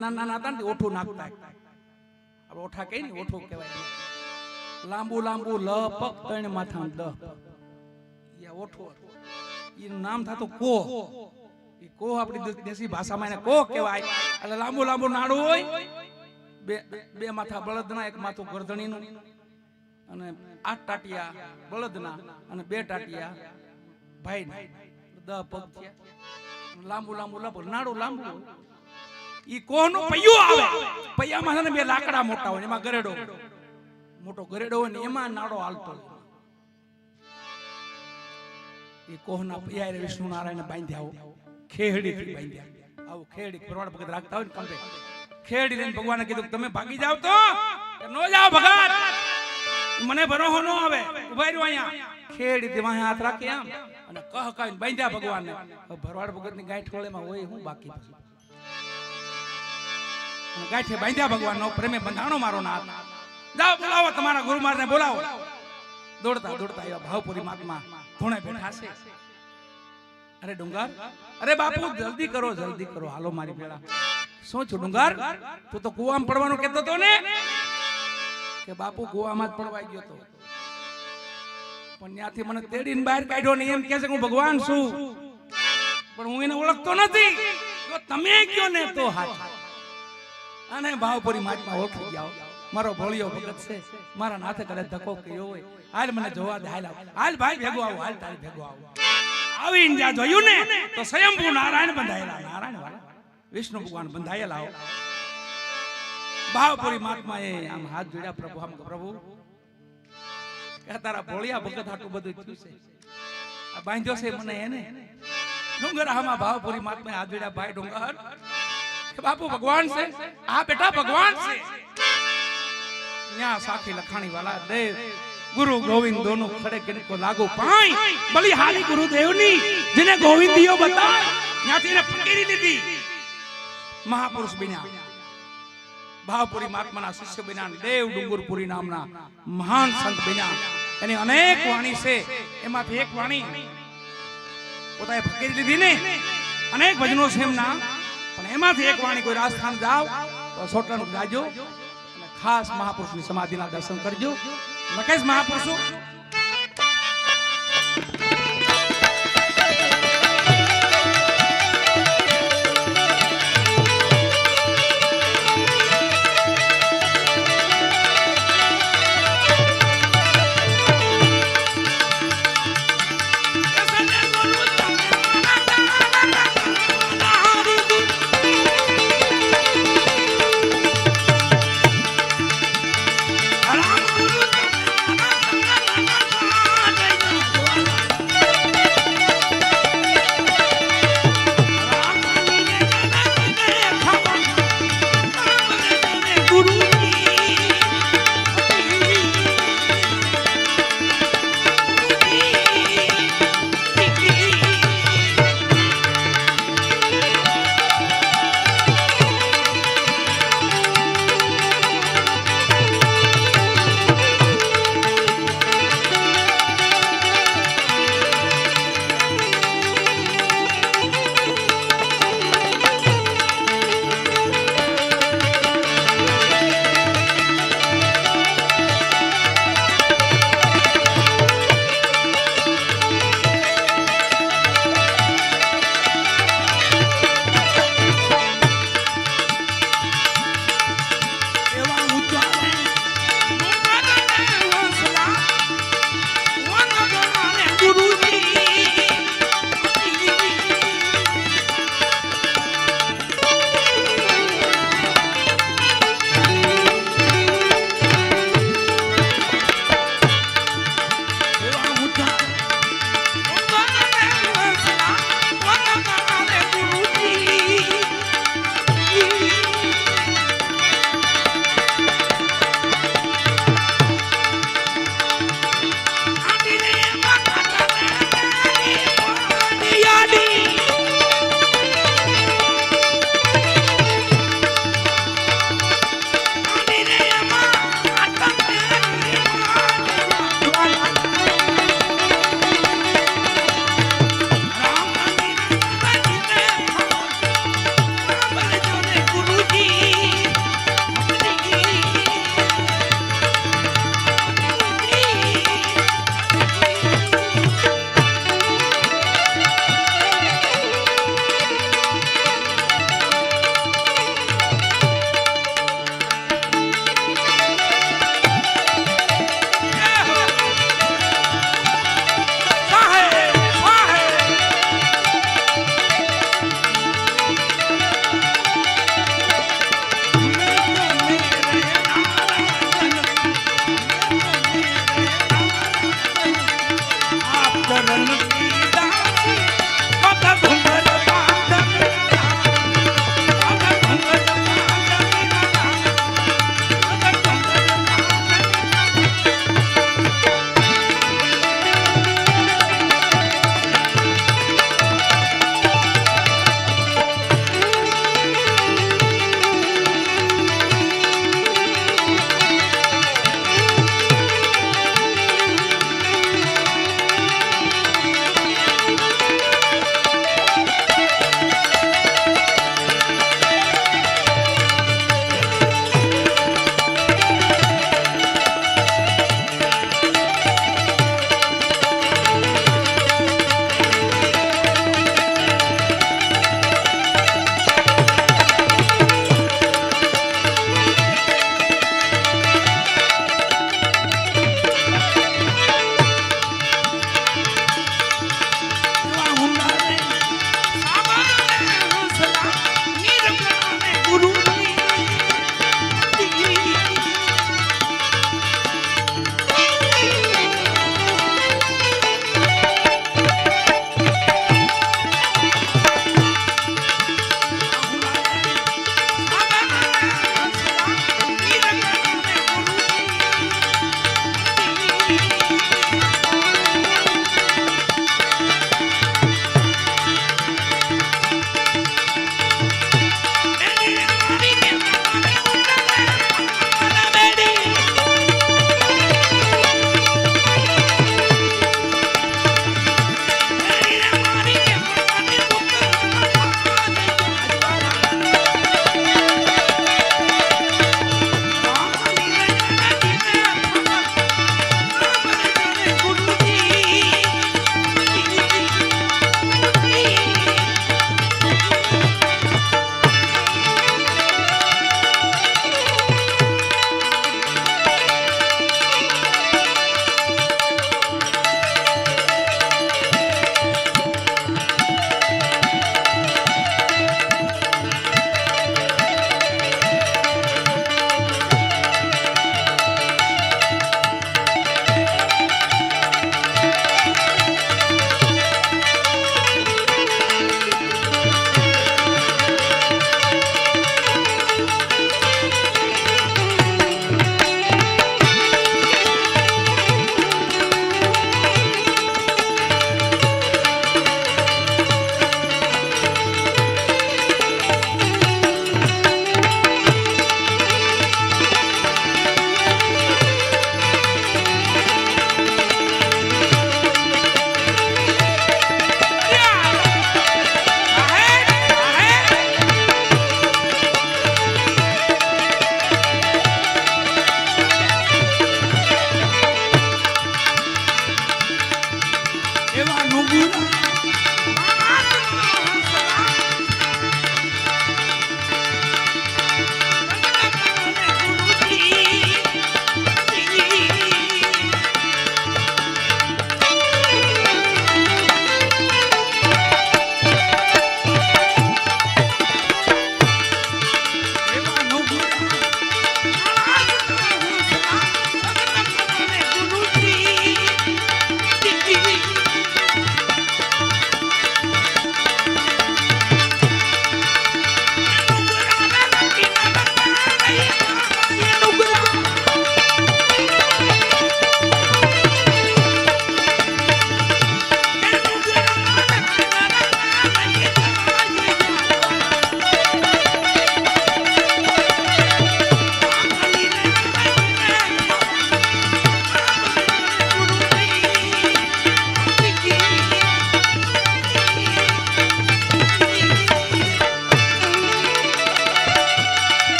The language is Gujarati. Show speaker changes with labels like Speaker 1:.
Speaker 1: નાના નાના ને ઓઠું નાખતા આપણે ઓઠા કહીએ ને, ઓઠું કહેવાય. લાંબુ લાંબુ, લ પગ ત્રણ માથા દ. આ એનું નામ થતું કો. એ કો આપણી દેશી ભાષામાં એને કો કહેવાય. એટલે લાંબુ લાંબુ નાડું હોય, બે બે માથા બળદના, એક માથું ગરદણીનું અને આઠ ટાટિયા બળદના અને બે ટાટિયા ભાઈ દ પગ લાંબુ લાંબુ લાંબુ. નાડું લાંબુ. ઈ કોહનું પૈયું આવે? પૈયામાં છે ને બે લાકડા મોટા હોય એમાં ગરેડો મોટો ગરેડો હોય ને એમાં નાડો હાલતો. ઈ કોહના પૈયા વિષ્ણુ નારાયણ બાંધ્યા આવો ખેહડી બાંધ્યા. આવું ખેડી પ્રવાળ ભગત રાખતા હોય ને કંપે. ખેડી લઈને ભગવાને કીધું કે તમે ભાગી જાવ તો? નો જાવ ભગત? મને ભરોસો નો આવે. ઊભા રહ્યો અહીંયા. ખેડી વાહે હાથ રાખી આમ અને કહ કહીને બાંધ્યા ભગવાનને. ભરવાડ ભગતની ગાંઠ વળેમાં હોય હું બાકી પછી? ગાંઠે બાંધ્યા ભગવાનનો પ્રેમે બંધાણો મારો નાથ. જાઓ, બોલાવો તમારા ગુરુમારને બોલાવો. દોડતા દોડતા આવ્યા ભાવપુરી મહાત્મા ધૂણે બેઠા છે. અરે ડુંગર, અરે બાપુ, જલ્દી કરો જલ્દી કરો. હાલો મારી પેલા શું છું ડુંગર? તું તો કુવામાં પડવાનું કહેતો તો ને? કે બાપુ, કુવામાં જ પડવાઈ ગયો તો. પણ ત્યાંથી મને તેડીને બહાર કાઢ્યો ને એમ કહે છે કે હું ભગવાન છું. પણ હું એને ઓળખતો નથી. તમે કયો ને તો હાથ? અને ભાવપુરી મહાત્મા ઓળખી જાઓ મારો ભોળિયો ભગત છે. મારા નાથે કદાચ ધક્કો કર્યો હોય. હાલ મને જોવા દે, હાલ હાલ ભાઈ, ભેગો આવો, હાલ તારી ભેગો આવો. આવીને જ્યાં જોયું ને, તો સ્વયંભૂ નારાયણ બંધાયેલા, નારાયણ વાળા. વિષ્ણુ ભગવાન બંધાયેલા ભાવપુરી એ આમ હાથ જોડ્યા, પ્રભુ, આમ પ્રભુ, કે તારા ભોળિયા ભગત આટલું બધું થયું છે. આ બાંધ્યો છે મને એને. ડુંગર ભાવપુરી મહાત્મા હાથ જોડ્યા, ભાઈ ડુંગર બાપુ, ભગવાન છે? આ બેટા ભગવાન છે. ન્યા સાખી લખાણી વાલા દેવ ગુરુ ગોવિંદ દોનો ખડે કિनको લાગુ પાઈ બલિહારી ગુરુદેવની, જેને ગોવિંદીઓ બતા ત્યાંથી એને પકડી લીધી મહાપુરુષ બન્યા. ભાવપુરી મહાત્માના શિષ્ય બન્યા દેવ ડુંગરપુરી નામના મહાન સંત બન્યા. એની અનેક વાણી છે. એમાંથી એક વાણી પોતાએ ફકીરી લીધી ને. અનેક ભજનો છે એમના. પણ એમાંથી એક વાણી કોઈ રાજસ્થાન જાવ તો સોટલાનું ગાજો અને ખાસ મહાપુરુષની સમાધિના દર્શન કરજો. મકેશ મહાપુરુષો.